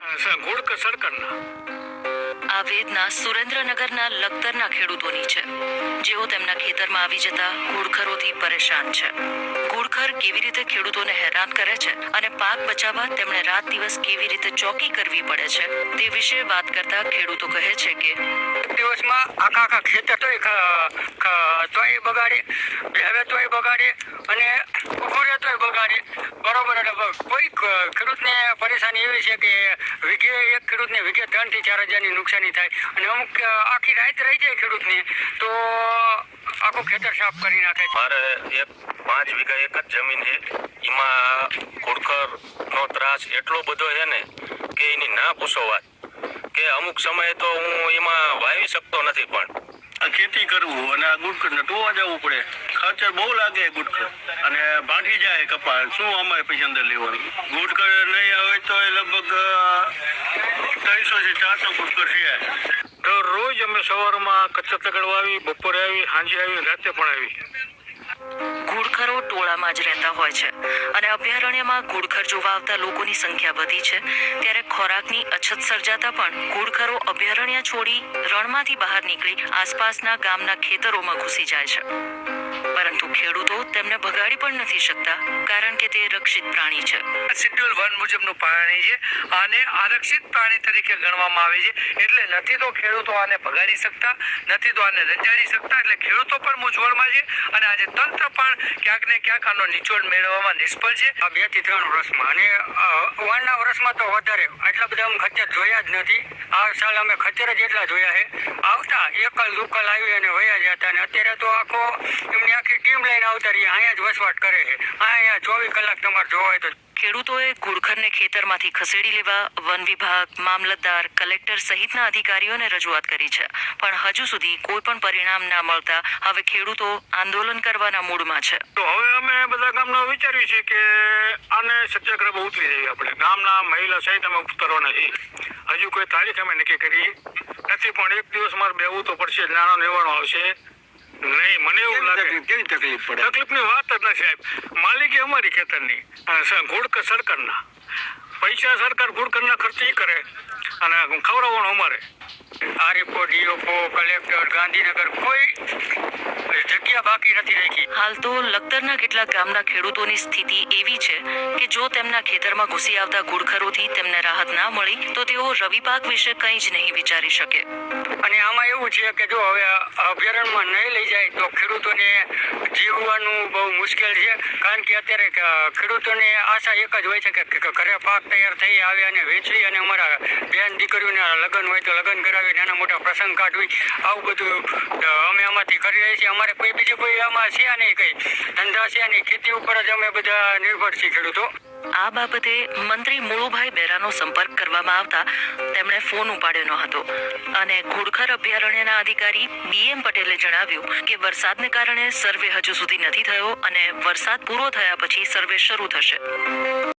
Good સરકારના આ વેદના સુરેન્દ્રનગરના લખતરના ખેડૂતોની છે. જેઓ તેમના ખેતરમાં આવી જતા ઘૂડખરોથી પરેશાન છે. ઘૂડખર કેવી રીતે ખેડૂતોને હેરાન કરે છે અને પાક બચાવવા તેમણે રાત દિવસ કેવી રીતે ચોકી કરવી પડે છે, તે વિશે વાત કરતા ખેડૂતો કહે છે કે દિવસમાં આખા આખા ખેતર ખ- તોય બગાડે હવે તોય બગાડે અને ઉભુરે તોય બગાડે. બરોબર એટલે કોઈ ખેડૂતને પરેશાની એવી છે કે વીઘે એક ખેડૂતને વીઘે ત્રણથી ચાર હજારની નુકસાની થાય. અને અમુક આખી રાત રહી જાય ખેડૂતને, તો આખું ખેતર સાફ કરી નાખે મારે એક, પાંચ વીઘા એક જ જમીન છે. એમાં ઘુડખરનો ત્રાસ એટલો બધો છે ને કે એની ના પૂછો વાત. કે અમુક સમયે તો હું એમાં વાવી શકતો નથી પણ. ખેતી કરવું અને આ ગુટકર ને જવું પડે. ખર્ચર બહુ લાગે ગુટકર અને ભાંઠી જાય કપાસ. શું અમારે પછી અંદર લેવાનું? ગુટકર નહીં આવે તો એ લગભગ ત્રણસો થી ચારસો ગુટકર છે. રોજ અમે સવારમાં કચ્છા તગડવા આવી, બપોરે આવી, સાંજે આવી રાતે પણ આવી. ઘુડખરો ટોળામાં જ રહેતા હોય છે. અને અભયારણ્યમાં ઘુડખર જોવા આવતા લોકોની સંખ્યા વધી છે. ત્યારે ખોરાકની અછત સર્જાતા પણ કુળખરો અભયારણ્ય છોડી રણમાંથી બહાર નીકળી આસપાસના ગામના ખેતરોમાં ઘૂસી જાય છે. પરંતુ ખેડૂતો તેમને ભગાડી પણ નથી શકતા કારણ કે તે રક્ષિત પ્રાણી છે. શિડ્યુલ વન મુજબનું પ્રાણી છે આને આરક્ષિત પ્રાણી તરીકે ગણવામાં આવે છે. એટલે નથી તો ખેડૂતો આને ભગાડી શકતા નથી તો આને રંજાડી શકતા એટલે ખેડૂતો પણ મૂંઝવણમાં છે અને આજે તંત્ર પણ ક્યાંક ને ક્યાંક આનો નિચોડ મેળવવામાં નિષ્ફળ છે. આ બેથી ત્રણ વર્ષમાં અને વનના વર્ષમાં તો વધારે આટલા બધા અમે ખચ્ચર જોયા જ નથી. આ સાલ અમે ખચ્ચર જ એટલા જોયા છે. આવતા એકલ દુકલ આવી અને વયા જતા અને અત્યારે તો આખો આવતા અહીંયા જ વસવાટ કરે છે. અહીંયા ચોવીસ કલાક તમારે જોવા હોય તો. ખેડૂતોએ ઘુડખરને ખેતરમાંથી ખસેડી લેવા વન વિભાગ મામલતદાર કલેક્ટર સહિતના અધિકારીઓને રજૂઆત કરી છે. પણ હજુ સુધી કોઈ પણ પરિણામ ના મળતા હવે ખેડૂતો આંદોલન કરવાના મૂડમાં છે. તો હવે અમે બધા ગામના વિચાર્યું છે કે આને સત્યાગ્રહ ઉતરી જઈએ આપણે. ગામના મહિલા સહિત અમે ઉતરવાના છીએ. હજુ કોઈ તારીખ અમે નક્કી કરી નથી પણ એક દિવસ મારે બેવું તો પડશે નાનો નિવાણો આવશે. નહીં મને એવું લાગે. કેવી તકલીફ પડે? તકલીફની વાત જ નથી સાહેબ. માલિકી અમારી ખેતરની અને સરકારના. પૈસા સરકાર ઘોડકરના ખર્ચ ઈ કરે. અને ખવડાવવાનું અમારે. આરએફઓ ડીઓપો કલેક્ટર ગાંધીનગર કોઈ જગ્યા બાકી નથી રાખી. હાલ તો લખતરના કેટલાક ગામના ખેડૂતોની સ્થિતિ એવી છે કે જો તેમના ખેતરમાં ઘૂસી આવતા ઘુડખરોથી તેમને રાહત ના મળી, તો તેઓ રવિ પાક વિશે કંઈ જ નહીં વિચારી શકે. અને આમાં એવું છે કે જો હવે અભયારણ્યમાં નહીં લઈ જાય, તો ખેડૂતોને જીવવાનું બહુ મુશ્કેલ છે. કારણ કે અત્યારે ખેડૂતોને આશા એક જ હોય છે કે ઘરે પાક તૈયાર થઈ આવે અને વેચવી અને અમારા બેન દીકરીઓને લગ્ન હોય તો લગ્ન કરાવી નાના મોટા પ્રસંગ કાઢવી. આવું બધું અમે આમાંથી કરી રહ્યા છીએ. અમારે કોઈ બીજું કોઈ આમાં છે નહીં કઈ ધંધા છે નહીં ખેતી ઉપર જ અમે બધા નિર્ભર છીએ ખેડૂતો. આ બાબતે મંત્રી મુળુભાઈ બેરાનો સંપર્ક કરવામાં આવતા તેમણે ફોન ઉપાડ્યો ન હતો. અને ઘોડખર અભયારણ્યના અધિકારી બીએમ પટેલે જણાવ્યું કે વરસાદને કારણે સર્વે હજુ સુધી નથી થયો અને વરસાદ પૂરો થયા પછી સર્વે શરૂ થશે.